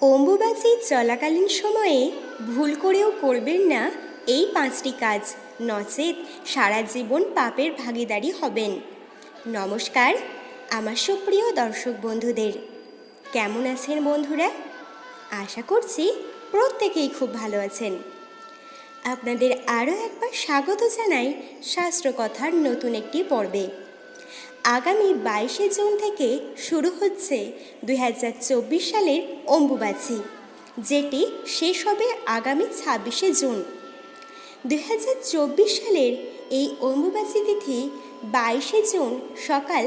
অম্বুবাচী চলাকালীন সময়ে ভুল করেও করবেন না এই পাঁচটি কাজ। নচেত সারা জীবন পাপের ভাগীদারি হবেন। নমস্কার, আমার সুপ্রিয় দর্শক বন্ধুদের। কেমন আছেন বন্ধুরা? আশা করছি প্রত্যেকেই খুব ভালো আছেন। আপনাদের আরও একবার স্বাগত জানাই শাস্ত্রকথার নতুন একটি পর্বে। আগামী বাইশে জুন থেকে শুরু হচ্ছে দু হাজার চব্বিশ সালের অম্বুবাচী, যেটি শেষ হবে আগামী ছাব্বিশে জুন। দুই হাজার চব্বিশ সালের এই অম্বুবাচী তিথি বাইশে জুন সকাল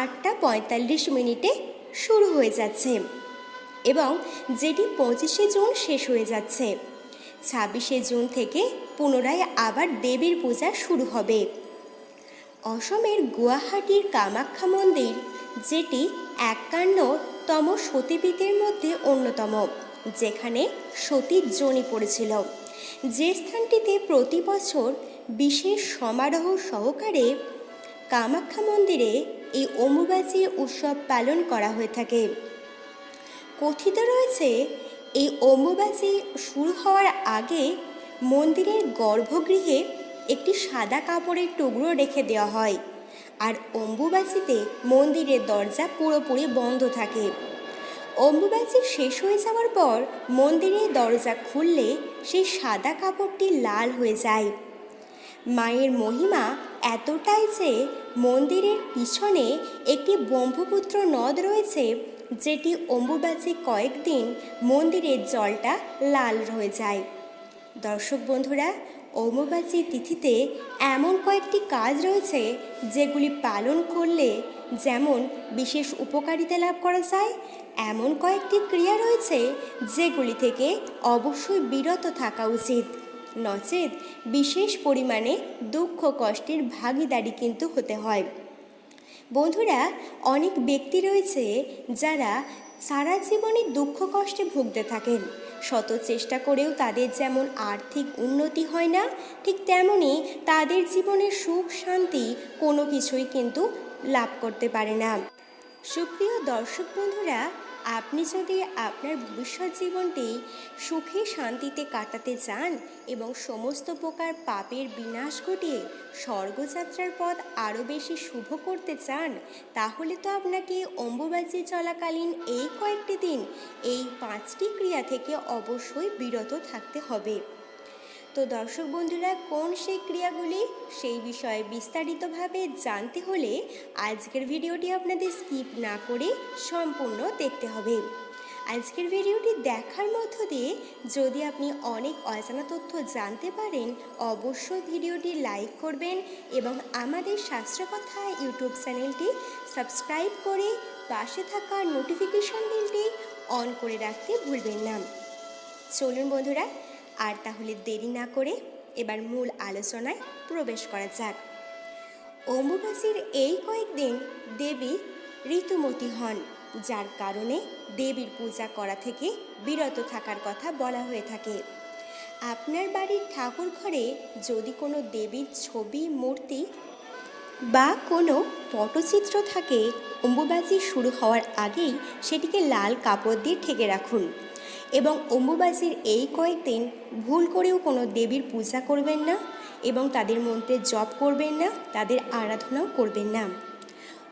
আটটা পঁয়তাল্লিশ মিনিটে শুরু হয়ে যাচ্ছে এবং যেটি পঁচিশে জুন শেষ হয়ে যাচ্ছে। ছাব্বিশে জুন থেকে পুনরায় আবার দেবীর পূজা শুরু হবে। অসমের গুয়াহাটির কামাখ্যা মন্দির, যেটি একান্নতম সতীপীঠের মধ্যে অন্যতম, যেখানে সতীর জনি পড়েছিল। যে স্থানটিতে প্রতি বছর বিশেষ সমারোহ সহকারে কামাখ্যা মন্দিরে এই অম্বুবাচী উৎসব পালন করা হয়ে থাকে। কথিত রয়েছে, এই অম্বুবাচী শুরু হওয়ার আগে মন্দিরের গর্ভগৃহে একটি সাদা কাপড়ের টুকরো রেখে দেওয়া হয়। আর অম্বুবাচীতে মন্দিরের দরজা পুরোপুরি বন্ধ থাকে। অম্বুবাচী শেষ হয়ে যাওয়ার পর মন্দিরের দরজা খুললে সেই সাদা কাপড়টি লাল হয়ে যায়। মায়ের মহিমা এতটাই যে মন্দিরের পিছনে একটি ব্রহ্মপুত্র নদ রয়েছে, যেটি অম্বুবাচী কয়েকদিন মন্দিরের জলটা লাল হয়ে যায়। দর্শক বন্ধুরা অম্বুবাচী তিথিতে এমন কয়েকটি কাজ রয়েছে যেগুলি পালন করলে যেমন বিশেষ উপকারিতা লাভ করা যায়, এমন কয়েকটি ক্রিয়া রয়েছে যেগুলি থেকে অবশ্যই বিরত থাকা উচিত। নচেত বিশেষ পরিমাণে দুঃখ কষ্টের ভাগিদারি কিন্তু হতে হয়। বন্ধুরা, অনেক ব্যক্তি রয়েছে যারা সারা জীবনে দুঃখ কষ্টে ভুগতে থাকেন। শত চেষ্টা করেও তাদের যেমন আর্থিক উন্নতি হয় না, ঠিক তেমনই তাদের জীবনের সুখ শান্তি কোনো কিছুই কিন্তু লাভ করতে পারে না। সুপ্রিয় দর্শক বন্ধুরা আপনি যদি আপনার ভবিষ্যৎ জীবনটি সুখে শান্তিতে কাটাতে চান এবং সমস্ত প্রকার পাপের বিনাশ ঘটিয়ে স্বর্গযাত্রার পথ আরও বেশি শুভ করতে চান, তাহলে তো আপনাকে অম্বুবাচী চলাকালীন এই কয়েকটি দিন এই পাঁচটি ক্রিয়া থেকে অবশ্যই বিরত থাকতে হবে। তো দর্শক বন্ধুরা, কোন সেই ক্রিয়াগুলি, সেই বিষয়ে বিস্তারিতভাবে জানতে হলে আজকের ভিডিওটি আপনাদের স্কিপ না করে সম্পূর্ণ দেখতে হবে। আজকের ভিডিওটি দেখার মধ্য দিয়ে যদি আপনি অনেক অজানা তথ্য জানতে পারেন, অবশ্যই ভিডিওটি লাইক করবেন এবং আমাদের শাস্ত্রকথা ইউটিউব চ্যানেলটি সাবস্ক্রাইব করে পাশে থাকা নোটিফিকেশন বিলটি অন করে রাখতে ভুলবেন না। চলুন বন্ধুরা আর তাহলে দেরি না করে এবার মূল আলোচনায় প্রবেশ করা যাক। অম্বুবাসীর এই কয়েকদিন দেবী ঋতুমতী হন, যার কারণে দেবীর পূজা করা থেকে বিরত থাকার কথা বলা হয়ে থাকে। আপনার বাড়ির ঠাকুর ঘরে যদি কোনো দেবীর ছবি, মূর্তি বা কোনো পটচিত্র থাকে অম্বুবাচী শুরু হওয়ার আগেই সেটিকে লাল কাপড় দিয়ে ঢেকে রাখুন। এবং অম্বুবাসীর এই কয়েকদিন ভুল করেও কোনো দেবীর পূজা করবেন না এবং তাদের মন্ত্রে জপ করবেন না, তাদের আরাধনাও করবেন না।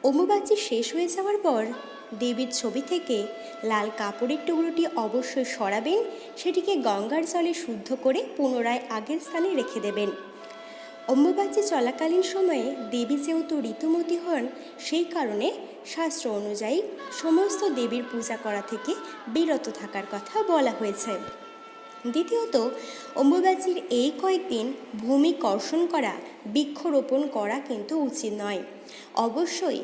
অম্বুবাচী শেষ হয়ে যাওয়ার পর দেবীর ছবি থেকে লাল কাপড়ের টুকরোটি অবশ্যই সরাবেন, সেটিকে গঙ্গার জলে শুদ্ধ করে পুনরায় আগের স্থানে রেখে দেবেন। অম্বুবাচী চলাকালীন সময়ে দেবী যেহেতু ঋতুমতী হন, সেই কারণে শাস্ত্র অনুযায়ী সমস্ত দেবীর পূজা করা থেকে বিরত থাকার কথা বলা হয়েছে। দ্বিতীয়ত, অম্বুবাচীর এই কয়েকদিন ভূমি কর্ষণ করা, বৃক্ষরোপণ করা কিন্তু উচিত নয়। অবশ্যই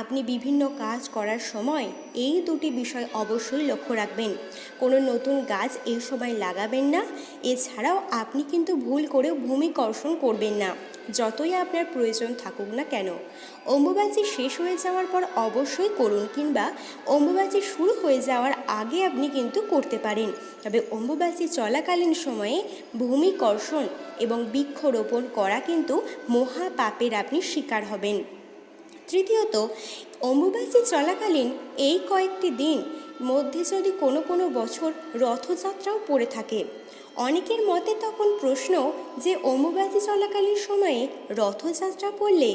আপনি বিভিন্ন কাজ করার সময় এই দুটি বিষয় অবশ্যই লক্ষ্য রাখবেন। কোনো নতুন গাছ এই সময় লাগাবেন না। এছাড়াও আপনি কিন্তু ভুল করেও ভূমি কর্ষণ করবেন না, যতই আপনার প্রয়োজন থাকুক না কেন। অম্বুবাচী শেষ হয়ে যাওয়ার পর অবশ্যই করুন কিংবা অম্বুবাচী শুরু হয়ে যাওয়ার আগে আপনি কিন্তু করতে পারেন। তবে অম্বুবাচী চলাকালীন সময়ে ভূমি কর্ষণ এবং বৃক্ষরোপণ করা কিন্তু মহাপাপের আপনি শিকার হবেন। তৃতীয়ত, অম্বুবাচী চলাকালীন এই কয়েকটি দিন মধ্যে যদি কোনো কোনো বছর রথযাত্রাও পড়ে থাকে, অনেকের মতে তখন প্রশ্ন যে অম্বুবাচী চলাকালীন সময়ে রথযাত্রা পড়লে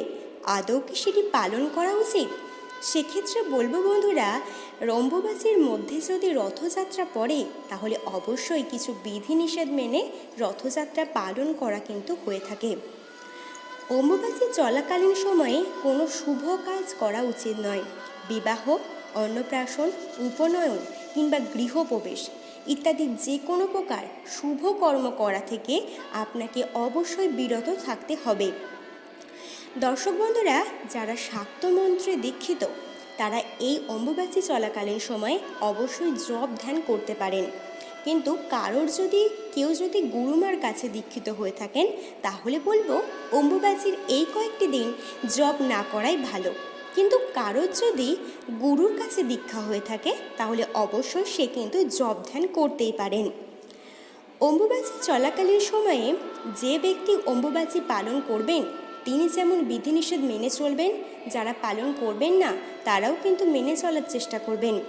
আদৌ কি সেটি পালন করা উচিত? সেক্ষেত্রে বলব বন্ধুরা রম্ববাসীর মধ্যে যদি রথযাত্রা পড়ে, তাহলে অবশ্যই কিছু বিধিনিষেধ মেনে রথযাত্রা পালন করা কিন্তু হয়ে থাকে। অম্বুবাচী চলাকালীন সময়ে কোনো শুভ কাজ করা উচিত নয়। বিবাহ, অন্নপ্রাশন, উপনয়ন কিংবা গৃহপ্রবেশ ইত্যাদি যে কোনো প্রকার শুভ কর্ম করা থেকে আপনাকে অবশ্যই বিরত থাকতে হবে। দর্শক বন্ধুরা, যারা শাক্ত মন্ত্রে দীক্ষিত, তারা এই অম্বুবাচী চলাকালীন সময়ে অবশ্যই জপ ধ্যান করতে পারেন। কিন্তু কারোর যদি, কেউ যদি গুরুমার কাছে দীক্ষিত হয়ে থাকেন, তাহলে বলব অম্বুবাচীর এই কয়েকটি দিন জব না করাই ভালো। কিন্তু কারোর যদি গুরুর কাছে দীক্ষা হয়ে থাকে, তাহলে অবশ্যই সে কিন্তু জপ ধ্যান করতেই পারেন। অম্বুবাচী চলাকালীন সময়ে যে ব্যক্তি অম্বুবাচী পালন করবেন, তিনি যেমন বিধিনিষেধ মেনে চলবেন, যারা পালন করবেন না, তারাও কিন্তু মেনে চলার চেষ্টা করবেন।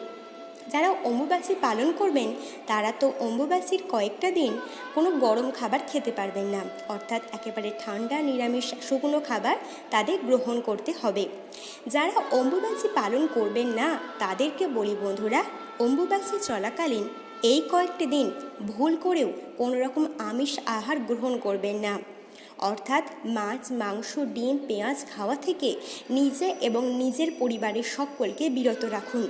যারা অম্বুবাচী পালন করবেন, তারা তো অম্বুবাচীর কয়েকটা দিন কোনো গরম খাবার খেতে পারবেন না। অর্থাৎ একেবারে ঠান্ডা, নিরামিষ, শুকনো খাবার তাদের গ্রহণ করতে হবে। যারা অম্বুবাচী পালন করবেন না, তাদেরকে বলি বন্ধুরা, অম্বুবাচী চলাকালীন এই কয়েকটি দিন ভুল করেও কোনো রকম আমিষ আহার গ্রহণ করবেন না। অর্থাৎ মাছ, মাংস, ডিম, পেঁয়াজ খাওয়া থেকে নিজে এবং নিজের পরিবারের সকলকে বিরত রাখুন।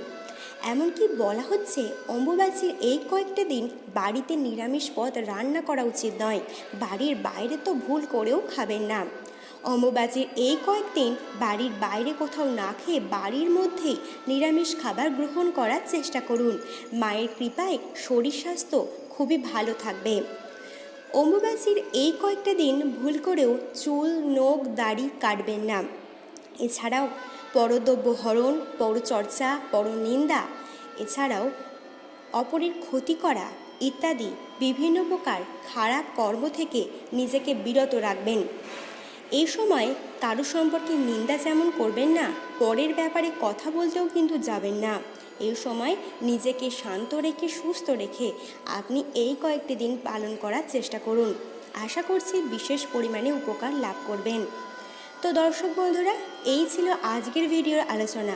এমনকি বলা হচ্ছে অম্বুবাচীর এই কয়েকটা দিন বাড়িতে নিরামিষ পদ রান্না করা উচিত নয়। বাড়ির বাইরে তো ভুল করেও খাবেন না। অম্বুবাচীর এই কয়েকদিন বাড়ির বাইরে কোথাও না খেয়ে বাড়ির মধ্যেই নিরামিষ খাবার গ্রহণ করার চেষ্টা করুন। মায়ের কৃপায় শরীর স্বাস্থ্য খুবই ভালো থাকবে। অম্বুবাচীর এই কয়েকটা দিন ভুল করেও চুল, নখ, দাড়ি কাটবেন না। এছাড়াও পরদ্রব্য হরণ পরচর্চা, পরনিন্দা, এছাড়াও অপরের ক্ষতি করা ইত্যাদি বিভিন্ন প্রকার খারাপ কর্ম থেকে নিজেকে বিরত রাখবেন। এই সময় কারও সম্পর্কে নিন্দা যেমন করবেন না, পরের ব্যাপারে কথা বলতেও কিন্তু যাবেন না। এই সময় নিজেকে শান্ত রেখে, সুস্থ রেখে আপনি এই কয়েকটি দিন পালন করার চেষ্টা করুন। আশা করছি বিশেষ পরিমাণে উপকার লাভ করবেন। তো দর্শক বন্ধুরা, এই ছিল আজকের ভিডিওর আলোচনা।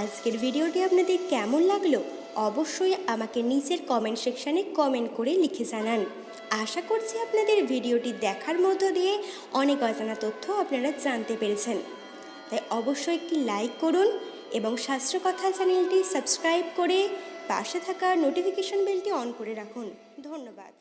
আজকের ভিডিওটি আপনাদের কেমন লাগল অবশ্যই আমাকে নিচের কমেন্ট সেকশানে কমেন্ট করে লিখে জানান। আশা করছি আপনাদের ভিডিওটি দেখার মধ্য দিয়ে অনেক অজানা তথ্য আপনারা জানতে পেরেছেন। তাই অবশ্যই একটি লাইক করুন এবং শাস্ত্রকথা চ্যানেলটি সাবস্ক্রাইব করে পাশে থাকা নোটিফিকেশন বেলটি অন করে রাখুন। ধন্যবাদ।